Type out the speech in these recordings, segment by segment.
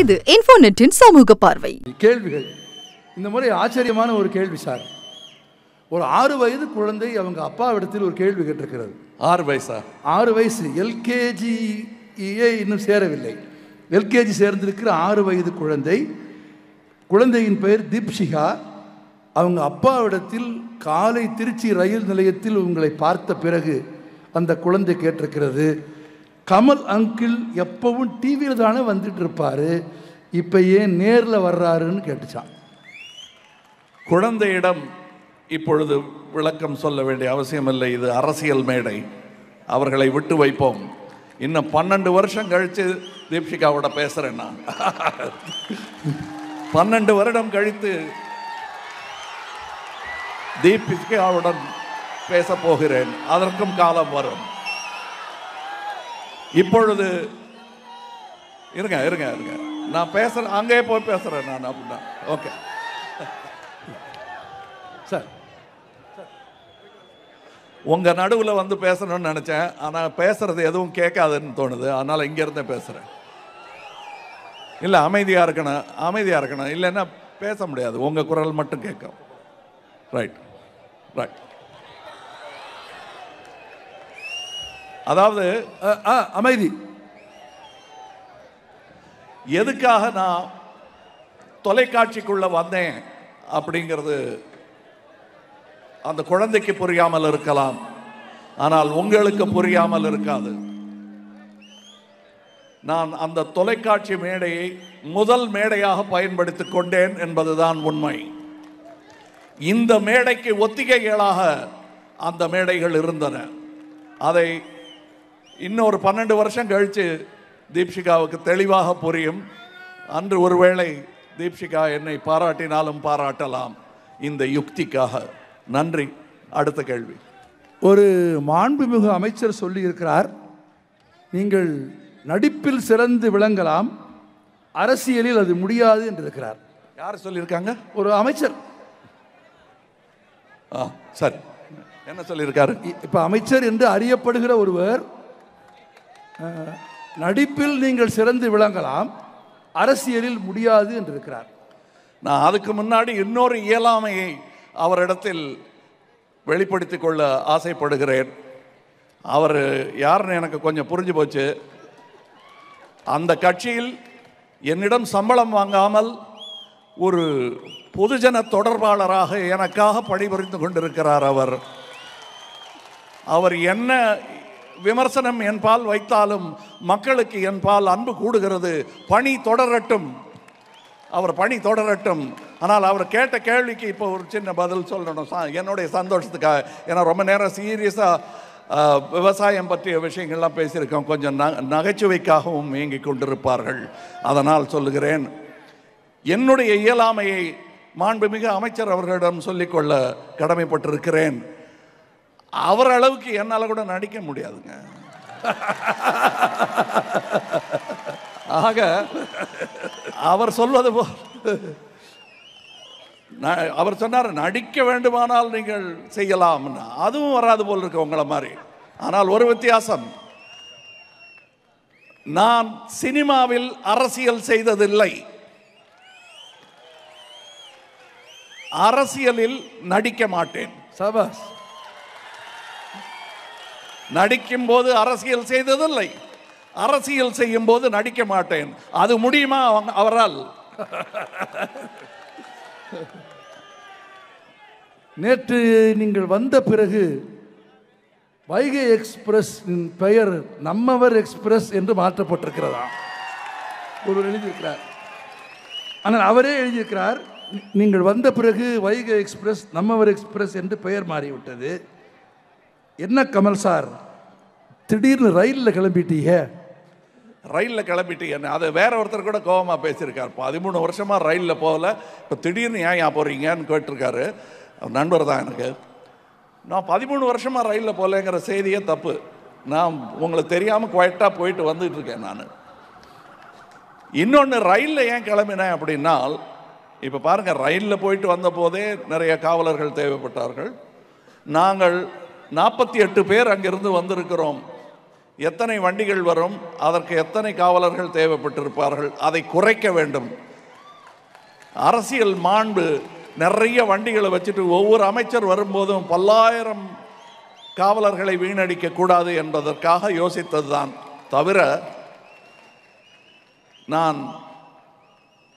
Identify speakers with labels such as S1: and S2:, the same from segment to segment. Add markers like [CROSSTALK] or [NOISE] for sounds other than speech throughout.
S1: இது இன்ஃபோநெட்டின் சமூக பார்வை.
S2: கேள்விகள் இந்த முறை ஆச்சரியமான ஒரு கேள்வி சார். ஒரு ஆறு வயது குழந்தை அவங்க அப்பாவிடத்தில் ஒரு கேள்வி கேட்டிருக்கிறது.
S3: ஆறு வயசா?
S2: ஆறு வயசு எல்கேஜி இன்னும் சேரவில்லை. எல்கேஜி சேர்ந்திருக்கிற ஆறு வயது குழந்தை குழந்தையின் பெயர் தீப்ஷிகா. அவங்க அப்பாவிடத்தில் காலை திருச்சி ரயில் நிலையத்தில் உங்களை பார்த்த பிறகு அந்த குழந்தை கேட்டிருக்கிறது. கமல் அங்கிள் எப்பவும் டிவியில் தானே வந்துட்டு இருப்பாரு. இப்போ ஏன் நேரில் வர்றாருன்னு கேட்டுச்சான்.
S3: குழந்தையிடம் இப்பொழுது விளக்கம் சொல்ல வேண்டிய அவசியமில்லை. இது அரசியல் மேடை. அவர்களை விட்டு வைப்போம். இன்னும் பன்னெண்டு வருஷம் கழித்து தீப்ஷிகாவோட பேசுகிறேன் நான். பன்னெண்டு வருடம் கழித்து தீபிகாவுடன் பேச போகிறேன். அதற்கும் காலம் வரும். இப்பொழுது இருங்க இருங்க இருங்க. நான் பேசுறேன் அங்கேயே போய் பேசுறேன் நான் அப்படின்னா. ஓகே.
S2: சார்.
S3: உங்க நடுவில் வந்து பேசணும்னு நினைச்சேன். ஆனால் பேசுறது எதுவும் கேட்காதுன்னு தோணுது. அதனால இங்க இருந்தே பேசுறேன். இல்லை அமைதியாக இருக்கணும் அமைதியாக இருக்கணும். இல்லைன்னா பேச முடியாது. உங்கள் குரல் மட்டும் கேட்கும். ரைட் ரைட் அதாவது
S2: அமைதி.
S3: எதுக்காக நான் தொலைக்காட்சிக்குள்ள வந்தேன் அப்படிங்கிறது அந்த குழந்தைக்கு புரியாமல் இருக்கலாம். ஆனால் உங்களுக்கு புரியாமல் இருக்காது. நான் அந்த தொலைக்காட்சி மேடையை முதல் மேடையாக பயன்படுத்திக் கொண்டேன் என்பதுதான் உண்மை. இந்த மேடைக்கு ஒத்திகைகளாக அந்த மேடைகள் இருந்தன. அதை இன்னொரு பன்னெண்டு வருஷம் கழித்து தீப்ஷிகாவுக்கு தெளிவாக புரியும். அன்று ஒருவேளை தீப்ஷிகா என்னை பாராட்டினாலும் பாராட்டலாம். இந்த யுக்திக்காக. நன்றி. அடுத்த கேள்வி.
S2: ஒரு மாண்புமிகு அமைச்சர் சொல்லியிருக்கிறார். நீங்கள் நடிப்பில் சிறந்து விளங்கலாம். அரசியலில் அது முடியாது என்று இருக்கிறார்
S3: யார் சொல்லியிருக்காங்க?
S2: ஒரு அமைச்சர்.
S3: ஆ சரி. என்ன சொல்லியிருக்காரு?
S2: இப்ப அமைச்சர் என்று அறியப்படுகிற ஒருவர் நடிப்பில் நீங்கள் சிறந்து விளங்கலாம் அரசியலில் முடியாது என்று இருக்கிறார்
S3: நான் அதுக்கு முன்னாடி இன்னொரு இயலாமையை அவரிடத்தில் வெளிப்படுத்திக் கொள்ள ஆசைப்படுகிறேன். அவர் யாருன்னு எனக்கு கொஞ்சம் புரிஞ்சு போச்சு. அந்த கட்சியில் என்னிடம் சம்பளம் வாங்காமல் ஒரு பொதுஜன தொடர்பாளராக எனக்காக பணிபுரிந்து கொண்டிருக்கிறார் அவர். அவர் என்ன விமர்சனம் என்பால் வைத்தாலும் மக்களுக்கு என்பால் அன்பு கூடுகிறது. பணி தொடரட்டும். அவர் பணி தொடரட்டும். ஆனால் அவர் கேட்ட கேள்விக்கு இப்போ ஒரு சின்ன பதில் சொல்லணும். சா- என்னுடைய சந்தோஷத்துக்காக. ஏன்னா ரொம்ப நேரம் சீரியஸாக விவசாயம் பற்றிய விஷயங்கள்லாம் பேசியிருக்கோம். கொஞ்சம் ந நகைச்சுவைக்காகவும் இயங்கிக் கொண்டிருப்பார்கள். அதனால் சொல்லுகிறேன். என்னுடைய இயலாமையை மாண்புமிகு அமைச்சர் அவர்களிடம் சொல்லிக்கொள்ள கடமைப்பட்டிருக்கிறேன். அவர் அளவுக்கு என்னால் கூட நடிக்க முடியாதுங்க. ஆக அவர் சொல்வது போ ந- அவர் சொன்னார் நடிக்க வேண்டுமானால் நீங்கள் செய்யலாம்னு. அதுவும் வராது போல் இருக்கு உங்களை மாதிரி. ஆனால் ஒரு வித்தியாசம். நான் சினிமாவில் அரசியல் செய்ததில்லை. அரசியலில் நடிக்க மாட்டேன்.
S2: சபாஸ்
S3: நடிக்கும் போது அரசியல் செய்ததில்லை. அரசியல் செய்யும் போது நடிக்க மாட்டேன். அது முடியுமா அவங்க- அவரால்?
S2: நேற்று நீங்கள் வந்த பிறகு வைகை எக்ஸ்பிரஸ் பெயர் நம்மவர் எக்ஸ்பிரஸ் என்று மாற்றப்பட்டிருக்கிறதா? ஒருவர் எழுதியிருக்கிறார். ஆனால் அவரே எழுதியிருக்கிறார். நீங்கள் வந்த பிறகு வைகை எக்ஸ்பிரஸ் நம்மவர் எக்ஸ்பிரஸ் என்று பெயர் மாறிவிட்டது. என்ன கமல் சார்? திடீர்னு ரயிலில் கிளம்பிட்டீங்க.
S3: ரயிலில் கிளம்பிட்டீங்க என்ன அதை வேற ஒருத்தர் கூட கோபமாக பேசியிருக்கார். பதிமூணு வருஷமாக ரயிலில் போகல. இப்போ திடீர்னு ஏன் ஏன் போகிறீங்கன்னு கேட்டிருக்காரு. நண்பர் தான் எனக்கு. நான் பதிமூணு வருஷமாக ரயிலில் போகலங்கிற செய்தியே தப்பு. நான் உங்களுக்கு தெரியாமல் குவைட்டாக போயிட்டு வந்துட்டு இருக்கேன் நான். இன்னொன்று ரயிலில் ஏன் கிளம்பினேன் அப்படின்னால் இப்போ பாருங்கள் ரயிலில் போயிட்டு வந்த போதே நிறைய காவலர்கள் தேவைப்பட்டார்கள். நாங்கள் நாற்பத்தி எட்டு பேர் அங்கிருந்து வந்திருக்கிறோம். எத்தனை வண்டிகள் வரும் அதற்கு எத்தனை காவலர்கள் தேவைப்பட்டிருப்பார்கள் அதை குறைக்க வேண்டும். அரசியல் மாண்பு நிறைய வண்டிகளை வச்சுட்டு ஒவ்வொரு அமைச்சர் வரும்போதும் பல்லாயிரம் காவலர்களை வீணடிக்க கூடாது என்பதற்காக யோசித்ததுதான். தவிர நான்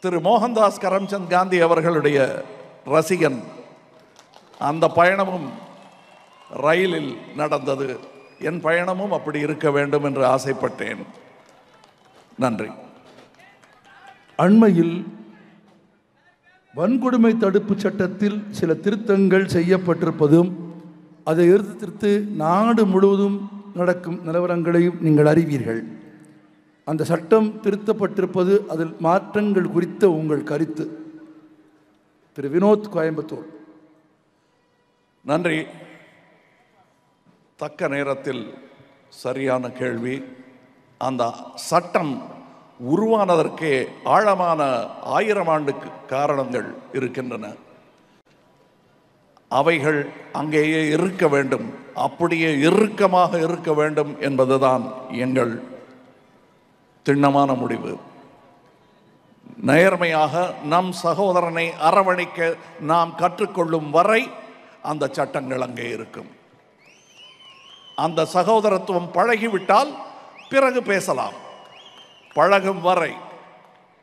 S3: திரு மோகன்தாஸ் கரம்சந்த் காந்தி அவர்களுடைய ரசிகன். அந்த பயணமும் ரயிலில் நடந்தது. என் பயணமும் அப்படி இருக்க வேண்டும் என்று ஆசைப்பட்டேன். நன்றி.
S2: அண்மையில் வன்கொடுமை தடுப்பு சட்டத்தில் சில திருத்தங்கள் செய்யப்பட்டிருப்பதும் அதை எதிர்த்து நாடு முழுவதும் நடக்கும் நிலவரங்களையும் நீங்கள் அறிவீர்கள். அந்த சட்டம் திருத்தப்பட்டிருப்பது அதில் மாற்றங்கள் குறித்த உங்கள் கருத்து. திரு. வினோத் கோயம்புத்தூர்.
S3: நன்றி. தக்க நேரத்தில் சரியான கேள்வி. அந்த சட்டம் உருவானதற்கே ஆழமான ஆயிரம் ஆண்டுக்கு காரணங்கள் இருக்கின்றன. அவைகள் அங்கேயே இருக்க வேண்டும் அப்படியே இறுக்கமாக இருக்க வேண்டும் என்பதுதான் எங்கள் திண்ணமான முடிவு. நேர்மையாக நம் சகோதரனை அரவணைக்க நாம் கற்றுக்கொள்ளும் வரை அந்த சட்டங்கள் அங்கே இருக்கும். அந்த சகோதரத்துவம் பழகிவிட்டால் பிறகு பேசலாம். பழகும் வரை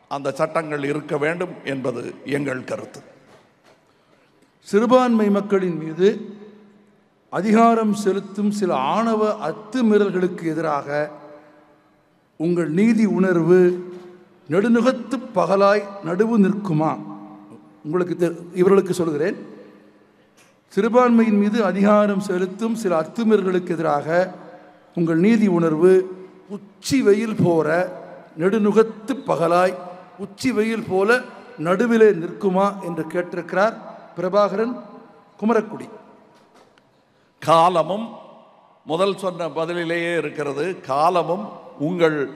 S3: அந்த சட்டங்கள் இருக்க வேண்டும் என்பது எங்கள் கருத்து.
S2: சிறுபான்மை மக்களின் மீது அதிகாரம் செலுத்தும் சில ஆணவ அத்துமீறல்களுக்கு எதிராக உங்கள் நீதி உணர்வு நெடுநுகத்து பகலாய் நடுவு நிற்குமா? உங்களுக்கு தெ- இவர்களுக்கு சொல்கிறேன். சிறுபான்மையின் மீது அதிகாரம் செலுத்தும் சில அத்துமீறல்களுக்கு எதிராக உங்கள் நீதி உணர்வு உச்சி வெயில் போற நெடுநுகத்து பகலாய் உச்சி வெயில் போல நடுவிலே நிற்குமா என்று கேட்டிருக்கிறார் பிரபாகரன் குமரக்குடி.
S3: காலமும் முதல் சொன்ன பதிலிலேயே இருக்கிறது. காலமும் உங்கள்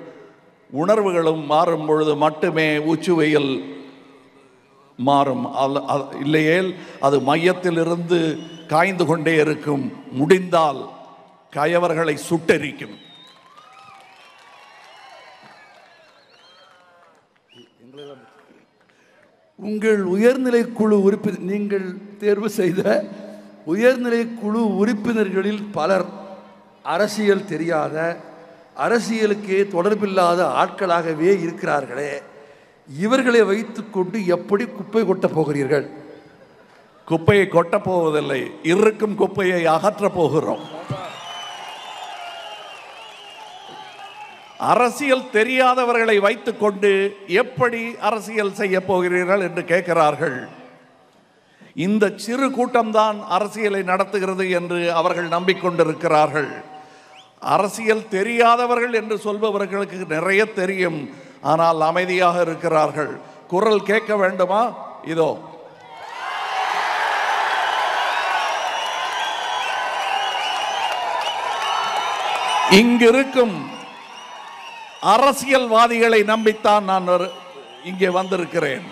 S3: உணர்வுகளும் மாறும் பொழுது மட்டுமே உச்சுவையில் மாறும். அல்ல- இல்லையேல் அது மையத்திலிருந்து காய்ந்து கொண்டே இருக்கும். முடிந்தால் கயவர்களை சுட்டெரிக்கும்.
S2: உங்கள் உயர்நிலை குழு உறுப்பினர் நீங்கள் தேர்வு செய்த உயர்நிலை குழு உறுப்பினர்களில் பலர் அரசியல் தெரியாத அரசியலுக்கே தொடர்பில்லாத ஆட்களாகவே இருக்கிறார்களே. இவர்களை வைத்துக்கொண்டு எப்படி குப்பை கொட்டப் போகிறீர்கள்?
S3: குப்பையை கொட்டப் போவதில்லை இருக்கும் குப்பையை அகற்ற போகிறோம். அரசியல் தெரியாதவர்களை வைத்துக்கொண்டு எப்படி அரசியல் செய்ய போகிறீர்கள் என்று கேட்கிறார்கள். இந்த சிறு கூட்டம்தான் அரசியலை நடத்துகிறது என்று அவர்கள் நம்பிக்கொண்டிருக்கிறார்கள். அரசியல் தெரியாதவர்கள் என்று சொல்பவர்களுக்கு நிறைய தெரியும். ஆனால் அமைதியாக இருக்கிறார்கள். குரல் கேட்க வேண்டுமா? இதோ. இங்கிருக்கும் அரசியல்வாதிகளை நம்பித்தான் நான் ஒரு- இங்கே வந்திருக்கிறேன்.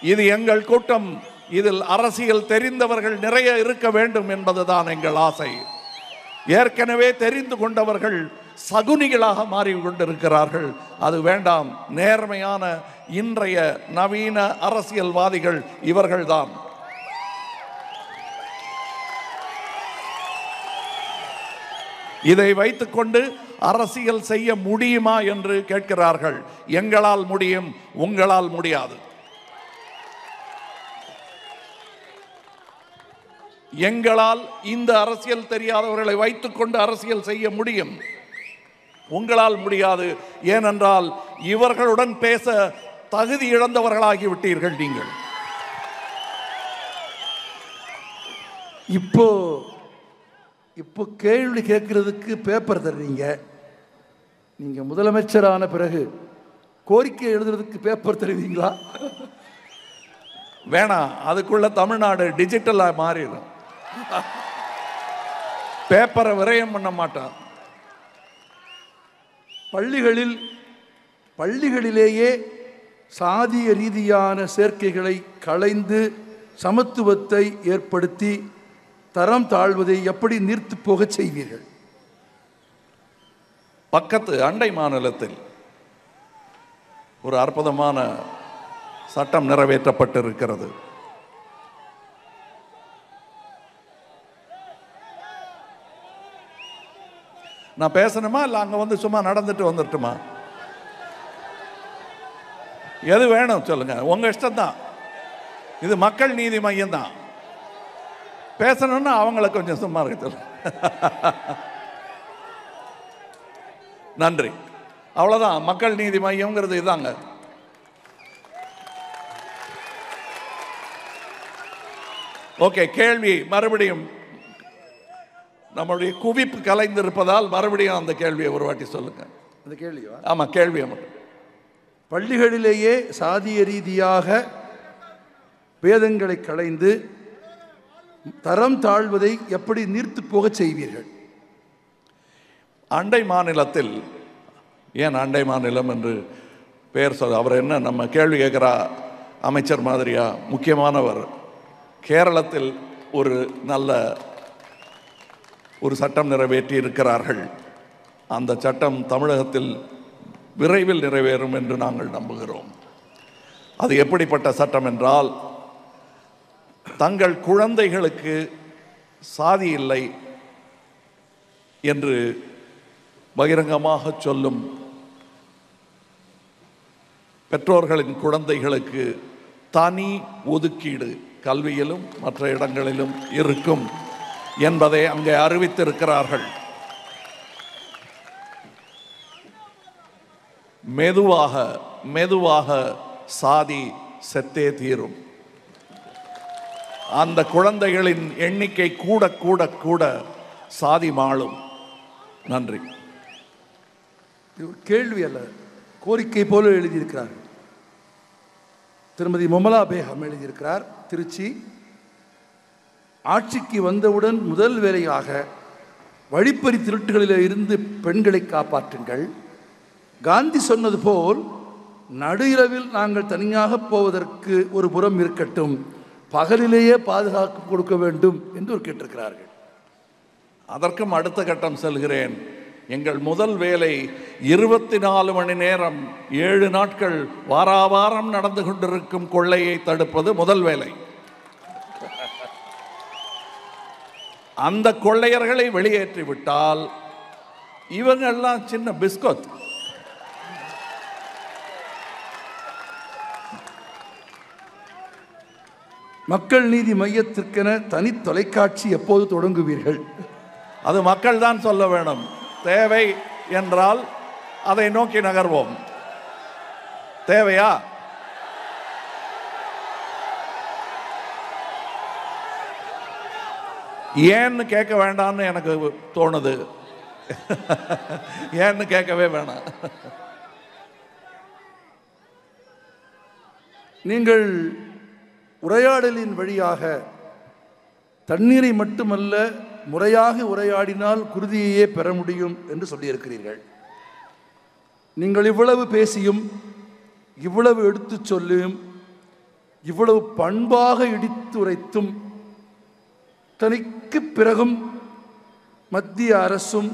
S3: இது எங்கள் கூட்டம். இதில் அரசியல் தெரிந்தவர்கள் நிறைய இருக்க வேண்டும் என்பதுதான் எங்கள் ஆசை. ஏற்கனவே தெரிந்து கொண்டவர்கள் சகுனிகளாக மாறிக்கொண்டிருக்கிறார்கள். அது வேண்டாம். நேர்மையான இன்றைய நவீன அரசியல்வாதிகள் இவர்கள்தான். இதை வைத்துக்கொண்டு அரசியல் செய்ய முடியுமா என்று கேட்கிறார்கள். எங்களால் முடியும் உங்களால் முடியாது. எங்களால் இந்த அரசியல் தெரியாதவர்களை வைத்துக்கொண்டு அரசியல் செய்ய முடியும்? உங்களால் முடியாது. ஏனென்றால் இவர்களுடன் பேச தகுதி இழந்தவர்களாகி விட்டீர்கள் நீங்கள்.
S2: இப்போ இப்போ கேள்வி கேட்கறதுக்கு பேப்பர் தர்றீங்க. நீங்க முதலமைச்சரான பிறகு கோரிக்கை எழுதுறதுக்கு பேப்பர் தருவீங்களா?
S3: வேணாம் அதுக்குள்ள தமிழ்நாடு டிஜிட்டலா மாறிடும். பேப்பரை விரயம் பண்ண மாட்டான்.
S2: பள்ளிகளில் பள்ளிகளிலேயே சாதிய ரீதியான சேர்க்கைகளை களைந்து சமத்துவத்தை ஏற்படுத்தி தரம் தாழ்வதை எப்படி நிறுத்து போகச் செய்வீர்கள்?
S3: பக்கத்து அண்டை மாநிலத்தில் ஒரு அற்புதமான சட்டம் நிறைவேற்றப்பட்டிருக்கிறது. நான் பேசணுமா? இல்லை அங்கே வந்து சும்மா நடந்துட்டு வந்துட்டுமா எது வேணும் சொல்லுங்கள் உங்கள் இஷ்டம் தான் இது மக்கள் நீதி மையம் தான் பேசணும்னா அவங்கள கொஞ்சம் சும்மா இருக்க சொல்லு [LAUGHS] நன்றி. அவ்வளோதான் மக்கள் நீதி மையம்ங்கிறது இதாங்க. ஓகே கேள்வி மறுபடியும் நம்மளுடைய குவிப்பு கலைந்திருப்பதால் மறுபடியும் அந்த கேள்வியை ஒரு வாட்டி சொல்லுங்க.
S2: அந்த கேள்வியா?
S3: ஆமா கேள்வியை மட்டும்.
S2: பள்ளிகளிலேயே சாதிய ரீதியாக பேதங்களை களைந்து தரம் தாழ்வதை எப்படி நீர்த்து போகச் செய்வீர்கள்?
S3: அண்டை மாநிலத்தில் ஏன் அண்டை மாநிலம் என்று பெயர் சொல் அவர் என்ன நம்ம கேள்வி கேட்குறா அமைச்சர் மாதிரியா முக்கியமானவர் கேரளத்தில் ஒரு நல்ல ஒரு சட்டம் நிறைவேற்றி இருக்கிறார்கள். அந்த சட்டம் தமிழகத்தில் விரைவில் நிறைவேறும் என்று நாங்கள் நம்புகிறோம். அது எப்படிப்பட்ட சட்டம் என்றால் தங்கள் குழந்தைகளுக்கு சாதி இல்லை என்று பகிரங்கமாக சொல்லும் பெற்றோர்களின் குழந்தைகளுக்கு தனி ஒதுக்கீடு கல்வியிலும் மற்ற இடங்களிலும் இருக்கும். என்பதை அங்கே அறிவித்திருக்கிறார்கள். மெதுவாக மெதுவாக சாதி செத்தே தீரும். அந்த குழந்தைகளின் எண்ணிக்கை கூட கூட கூட சாதி மாளும் நன்றி.
S2: கேள்வி அல்ல கோரிக்கை போல எழுதியிருக்கிறார் திருமதி மொமலா பேகம் எழுதியிருக்கிறார் திருச்சி. ஆட்சிக்கு வந்தவுடன் முதல் வேலையாக வழிப்பறி திருட்டுகளில் இருந்து பெண்களை காப்பாற்றுங்கள். காந்தி சொன்னது போல் நடு இரவில் நாங்கள் தனியாக போவதற்கு ஒரு புறம் இருக்கட்டும் பகலிலேயே பாதுகாப்பு கொடுக்க வேண்டும் என்று கேட்டிருக்கிறார்கள்.
S3: அதற்கும் அடுத்த கட்டம் செல்கிறேன். எங்கள் முதல் வேலை இருபத்தி நாலு மணி நேரம் ஏழு நாட்கள் வாராவாரம் நடந்து கொண்டிருக்கும் கொள்ளையை தடுப்பது முதல் வேலை. அந்த கொள்ளையர்களை வெளியேற்றி விட்டால் இவங்கெல்லாம் சின்ன பிஸ்கோத்.
S2: மக்கள் நீதி மையத்திற்கென தனி தொலைக்காட்சி எப்போது தொடங்குவீர்கள்?
S3: அது மக்கள் தான் சொல்ல வேணும். தேவை என்றால் அதை நோக்கி நகர்வோம். தேவையா? ஏன்னு கேட்க வேண்டாம்னு எனக்கு தோணுது. [LAUGHS] ஏன்னு கேட்கவே வேணாம்.
S2: நீங்கள் உரையாடலின் வழியாக தண்ணீரை மட்டுமல்ல முறையாக உரையாடினால் குருதியையே பெற முடியும் என்று சொல்லியிருக்கிறீர்கள். நீங்கள் இவ்வளவு பேசியும் இவ்வளவு எடுத்துச் சொல்லியும் இவ்வளவு பண்பாக இடித்துரைத்தும் தனிக்கு பிறகும் மத்திய அரசும்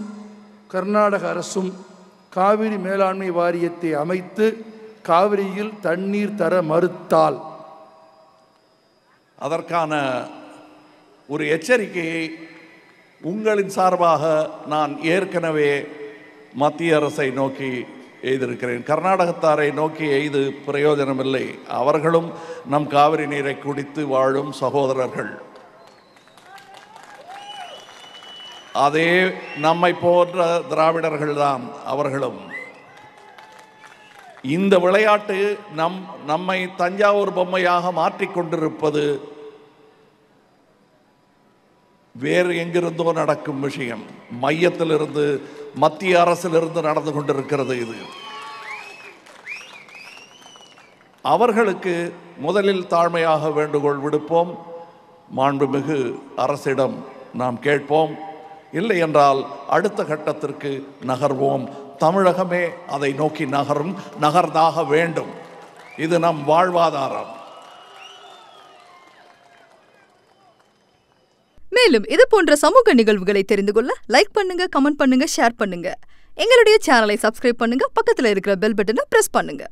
S2: கர்நாடக அரசும் காவிரி மேலாண்மை வாரியத்தை அமைத்து காவிரியில் தண்ணீர் தர மறுத்தால்.
S3: அதற்கான ஒரு எச்சரிக்கையை உங்களின் சார்பாக நான் ஏற்கனவே மத்திய அரசை நோக்கி எய்திருக்கிறேன். கர்நாடகத்தாரை நோக்கி எய்து பிரயோஜனமில்லை. அவர்களும் நம் காவிரி நீரை குடித்து வாழும் சகோதரர்கள். அதே நம்மை போன்ற திராவிடர்கள் தான் அவர்களும். இந்த விளையாட்டு நம் நம்மை தஞ்சாவூர் பொம்மையாக மாற்றிக்கொண்டிருப்பது வேறு எங்கிருந்தோ நடக்கும் விஷயம். மையத்திலிருந்து மத்திய அரசிலிருந்து நடந்து கொண்டிருக்கிறது இது. அவர்களுக்கு முதலில் தாழ்மையாக வேண்டுகோள் விடுப்போம். மாண்புமிகு அரசிடம் நாம் கேட்போம். இல்லை என்றால் அடுத்த கட்டத்திற்கு நகர்வோம். தமிழகமே அதை நோக்கி நகரும் நகர்ந்தாக வேண்டும். இது நம் வாழ்வாதாரம்.
S1: மேலும் இது போன்ற சமூக நிகழ்வுகளை தெரிந்து கொள்ள லைக் பண்ணுங்க கமெண்ட் பண்ணுங்க ஷேர் பண்ணுங்க. எங்களுடைய சேனலை சப்ஸ்கிரைப் பண்ணுங்க பக்கத்தில் இருக்கிற பெல் பட்டனை பிரஸ் பண்ணுங்க.